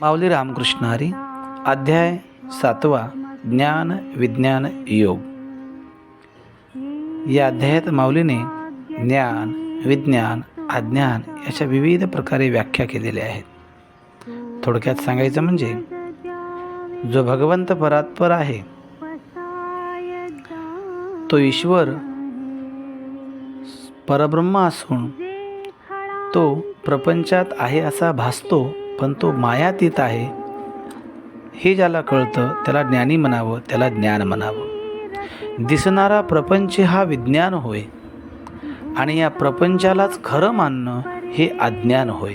माऊली रामकृष्ण हरी अध्याय सातवा ज्ञान विज्ञान योग. या अध्यायात माऊलीने ज्ञान विज्ञान अज्ञान याच्या विविध प्रकारे व्याख्या केलेल्या आहेत. थोडक्यात सांगायचं म्हणजे जो भगवंत परात्पर आहे तो ईश्वर परब्रह्म असून तो प्रपंचात आहे असा भासतो पण तो मायातीत आहे. हे ज्याला कळतं त्याला ज्ञानी म्हणावं त्याला ज्ञान म्हणावं. दिसणारा प्रपंच हा विज्ञान होय. आणि या प्रपंचालाच खरं मानणं हे अज्ञान होय.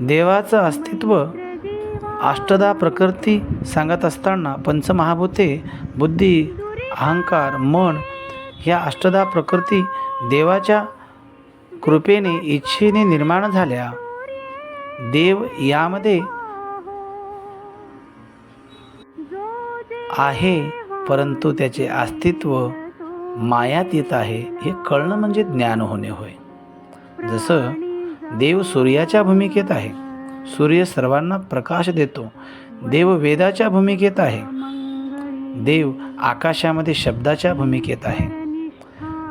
देवाचं अस्तित्व अष्टदा प्रकृती सांगत असताना पंचमहाभूते बुद्धी अहंकार मन ह्या अष्टदा प्रकृती देवाच्या कृपेने इच्छेने निर्माण झाल्या. देव यामध्ये आहे परंतु त्याचे अस्तित्व मायात येत आहे हे कळणं म्हणजे ज्ञान होणे होय. जसं देव सूर्याच्या भूमिकेत आहे सूर्य सर्वांना प्रकाश देतो देव वेदाच्या भूमिकेत आहे देव आकाशामध्ये शब्दाच्या भूमिकेत आहे.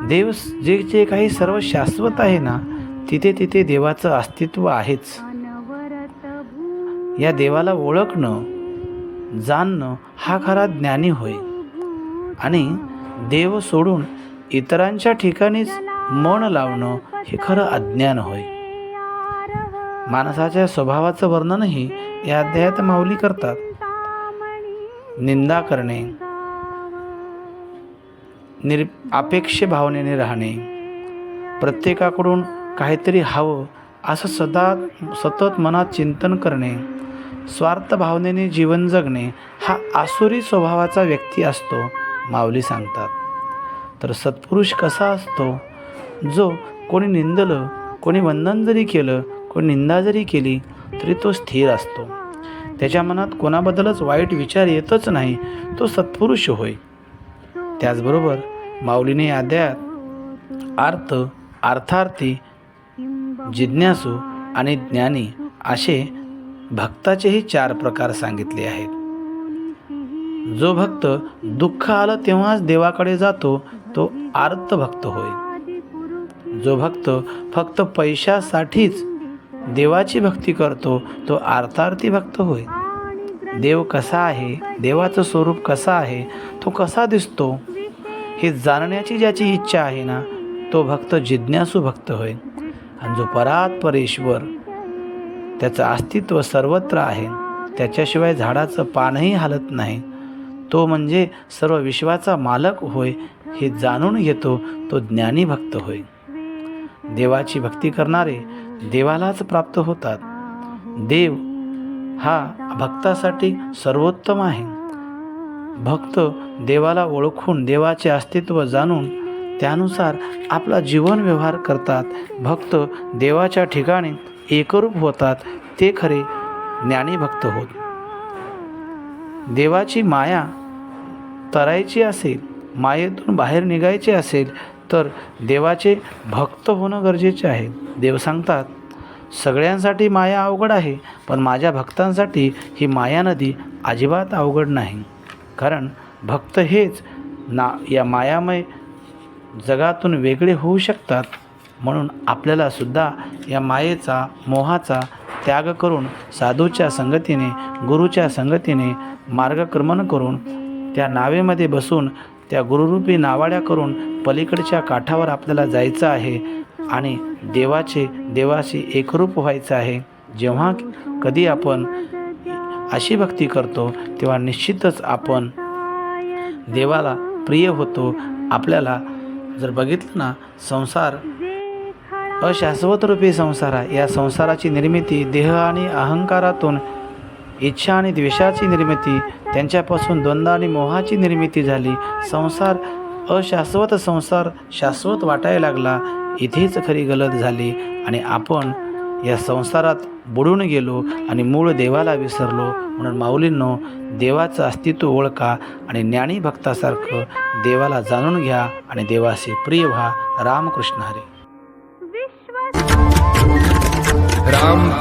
देव जे जे काही सर्व शाश्वत आहे ना तिथे तिथे देवाचं अस्तित्व आहेच. या देवाला ओळखणं जाणणं हा खरा ज्ञानी होय. आणि देव सोडून इतरांच्या ठिकाणीच मन लावणं हे खरं अज्ञान होय. माणसाच्या स्वभावाचं वर्णनही या अध्यायात माऊली करतात. निंदा करणे निर अपेक्ष भावनेने राहणे प्रत्येकाकडून काहीतरी हवं असं सदा सतत मनात चिंतन करणे स्वार्थ भावनेने जीवन जगणे हा आसुरी स्वभावाचा व्यक्ती असतो माऊली सांगतात. तर सत्पुरुष कसा असतो? जो कोणी निंदलं कोणी वंदन जरी केलं कोणी निंदा जरी केली तरी तो स्थिर असतो. त्याच्या मनात कोणाबद्दलच वाईट विचार येतच नाही तो सत्पुरुष होय. त्याचबरोबर माऊलीने अध्यायात अर्थ अर्थार्थी जिज्ञासू आणि ज्ञानी असे भक्ताचेही चार प्रकार सांगितले आहेत. जो भक्त दुःख आलं तेव्हाच देवाकडे जातो तो आर्त भक्त होय. जो भक्त फक्त पैशासाठीच देवाची भक्ती करतो तो आर्तार्थी भक्त होय. देव कसा आहे देवाचं स्वरूप कसं आहे तो कसा दिसतो हे जाणण्याची ज्याची इच्छा आहे ना तो भक्त जिज्ञासू भक्त होय. आणि जो परात परेश्वर त्याचं अस्तित्व सर्वत्र आहे. त्याच्याशिवाय झाडाचं पानही हालत नाही. तो म्हणजे सर्व विश्वाचा मालक होय हे जाणून घेतो तो ज्ञानी भक्त होय. देवाची भक्ती करणारे देवालाच प्राप्त होतात. देव हा भक्तासाठी सर्वोत्तम आहे. भक्त देवाला ओळखून देवाचे अस्तित्व जाणून त्यानुसार आपला जीवन व्यवहार करतात. भक्त देवाच्या ठिकाणी एकरूप होतात ते खरे ज्ञानीभक्त होत. देवाची माया तरायची असेल मायेतून बाहेर निघायचे असेल तर देवाचे भक्त होणं गरजेचे आहे. देव सांगतात सगळ्यांसाठी माया अवघड आहे पण माझ्या भक्तांसाठी ही माया नदी अजिबात अवघड नाही. कारण भक्त हेच ना या मायामय जगातून वेगळे होऊ शकतात म्हणून आपल्यालासुद्धा या मायेचा मोहाचा त्याग करून साधूच्या संगतीने गुरुच्या संगतीने मार्गक्रमण करून त्या नावेमध्ये बसून त्या गुरुरूपी नावाड्या करून पलीकडच्या काठावर आपल्याला जायचं आहे आणि देवाचे देवाशी एकरूप व्हायचं आहे. जेव्हा कधी आपण अशी भक्ती करतो तेव्हा निश्चितच आपण देवाला प्रिय होतो. आपल्याला जर बघितलं ना संसार अशाश्वतरूपी संसार आहे. या संसाराची निर्मिती देह आणि अहंकारातून इच्छा आणि द्वेषाची निर्मिती त्यांच्यापासून द्वंद्व आणि मोहाची निर्मिती झाली. संसार अशाश्वत संसार शाश्वत वाटायला लागला. इथेच खरी गलत झाली आणि आपण या संसारात बुडून गेलो आणि मूळ देवाला विसरलो. म्हणून माऊलींनो देवाचं अस्तित्व ओळखा आणि ज्ञानी भक्तासारखं देवाला जाणून घ्या आणि देवाशी प्रिय व्हा. रामकृष्ण हरे.